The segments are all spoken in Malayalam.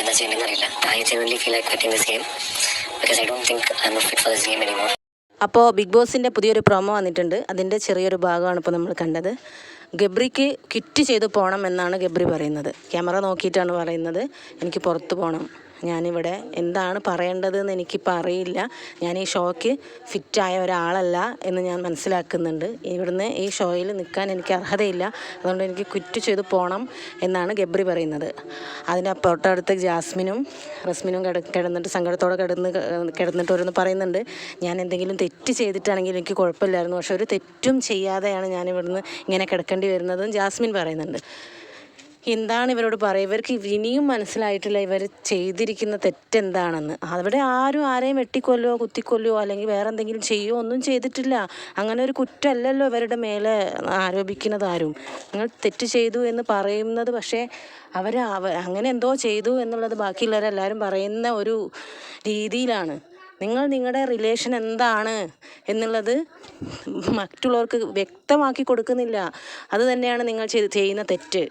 എന്താ അറിയില്ല I feel game because I don't I for game അപ്പോൾ ബിഗ് ബോസിന്റെ പുതിയൊരു പ്രൊമോ വന്നിട്ടുണ്ട്. അതിന്റെ ചെറിയൊരു ഭാഗമാണ് ഇപ്പോൾ നമ്മൾ കണ്ടത്. ഗബ്രിക്ക് കിറ്റ് ചെയ്ത് പോകണം എന്നാണ് ഗബ്രി പറയുന്നത്. ക്യാമറ നോക്കിയിട്ടാണ് പറയുന്നത്. എനിക്ക് പുറത്ത് പോകണം ഞാനിവിടെ എന്താണ് പറയേണ്ടതെന്ന് എനിക്കിപ്പോൾ അറിയില്ല. ഞാൻ ഈ ഷോയ്ക്ക് ഫിറ്റായ ഒരാളല്ല എന്ന് ഞാൻ മനസ്സിലാക്കുന്നുണ്ട്. ഇവിടുന്ന് ഈ ഷോയിൽ നിൽക്കാൻ എനിക്ക് അർഹതയില്ല. അതുകൊണ്ട് എനിക്ക് ക്വിറ്റ് ചെയ്ത് പോകണം എന്നാണ് ഗബ്രി പറയുന്നത്. അതിന്റെ അപ്പുറത്തടുത്ത് ജാസ്മിനും റസ്മിനും കിട കിടന്നിട്ട് സങ്കടത്തോടെ കിടന്ന് കിടന്നിട്ട് ഓരോന്ന് പറയുന്നുണ്ട്. ഞാൻ എന്തെങ്കിലും തെറ്റ് ചെയ്തിട്ടാണെങ്കിൽ എനിക്ക് കുഴപ്പമില്ലായിരുന്നു. പക്ഷെ ഒരു തെറ്റും ചെയ്യാതെയാണ് ഞാൻ ഇവിടുന്ന് ഇങ്ങനെ കിടക്കേണ്ടി വരുന്നതെന്ന് ജാസ്മിൻ പറയുന്നുണ്ട്. എന്താണ് ഇവരോട് പറയുക? ഇവർക്ക് ഇനിയും മനസ്സിലായിട്ടില്ല ഇവർ ചെയ്തിരിക്കുന്ന തെറ്റെന്താണെന്ന്. അവിടെ ആരും ആരെയും വെട്ടിക്കൊല്ലോ കുത്തിക്കൊല്ലോ അല്ലെങ്കിൽ വേറെ എന്തെങ്കിലും ചെയ്യോ ഒന്നും ചെയ്തിട്ടില്ല. അങ്ങനെ ഒരു കുറ്റമല്ലല്ലോ ഇവരുടെ മേലെ ആരോപിക്കുന്നത് ആരും നിങ്ങൾ തെറ്റ് ചെയ്തു എന്ന് പറയുന്നത് പക്ഷേ അവർ അങ്ങനെ എന്തോ ചെയ്തു എന്നുള്ളത് ബാക്കിയുള്ളവരെല്ലാവരും പറയുന്ന ഒരു രീതിയിലാണ്. നിങ്ങൾ നിങ്ങളുടെ റിലേഷൻ എന്താണ് എന്നുള്ളത് മറ്റുള്ളവർക്ക് വ്യക്തമാക്കി കൊടുക്കുന്നില്ല. അത് തന്നെയാണ് നിങ്ങൾ ചെയ്ത് ചെയ്യുന്ന തെറ്റ്.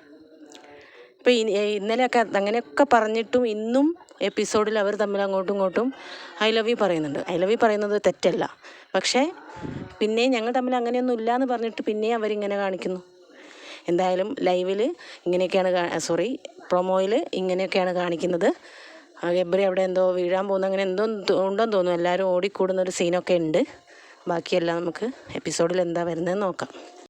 ഇപ്പോൾ ഇന്നലെയൊക്കെ അങ്ങനെയൊക്കെ പറഞ്ഞിട്ടും ഇന്നും എപ്പിസോഡിൽ അവർ തമ്മിൽ അങ്ങോട്ടും ഇങ്ങോട്ടും ഐ ലവ് യു പറയുന്നുണ്ട്. ഐ ലവ് യു പറയുന്നത് തെറ്റല്ല. പക്ഷേ പിന്നെ ഞങ്ങൾ തമ്മിൽ അങ്ങനെയൊന്നും ഇല്ല എന്ന് പറഞ്ഞിട്ട് പിന്നെയും അവരിങ്ങനെ കാണിക്കുന്നു. എന്തായാലും ലൈവിൽ ഇങ്ങനെയൊക്കെയാണ് സോറി പ്രൊമോയിൽ ഇങ്ങനെയൊക്കെയാണ് കാണിക്കുന്നത്. ആ ഗബ്രി അവിടെ എന്തോ വീഴാൻ പോകുന്ന അങ്ങനെ എന്തോ ഉണ്ടെന്ന് തോന്നുന്നു. എല്ലാവരും ഓടിക്കൂടുന്ന ഒരു സീനൊക്കെ ഉണ്ട്. ബാക്കിയെല്ലാം നമുക്ക് എപ്പിസോഡിൽ എന്താ വരുന്നതെന്ന് നോക്കാം.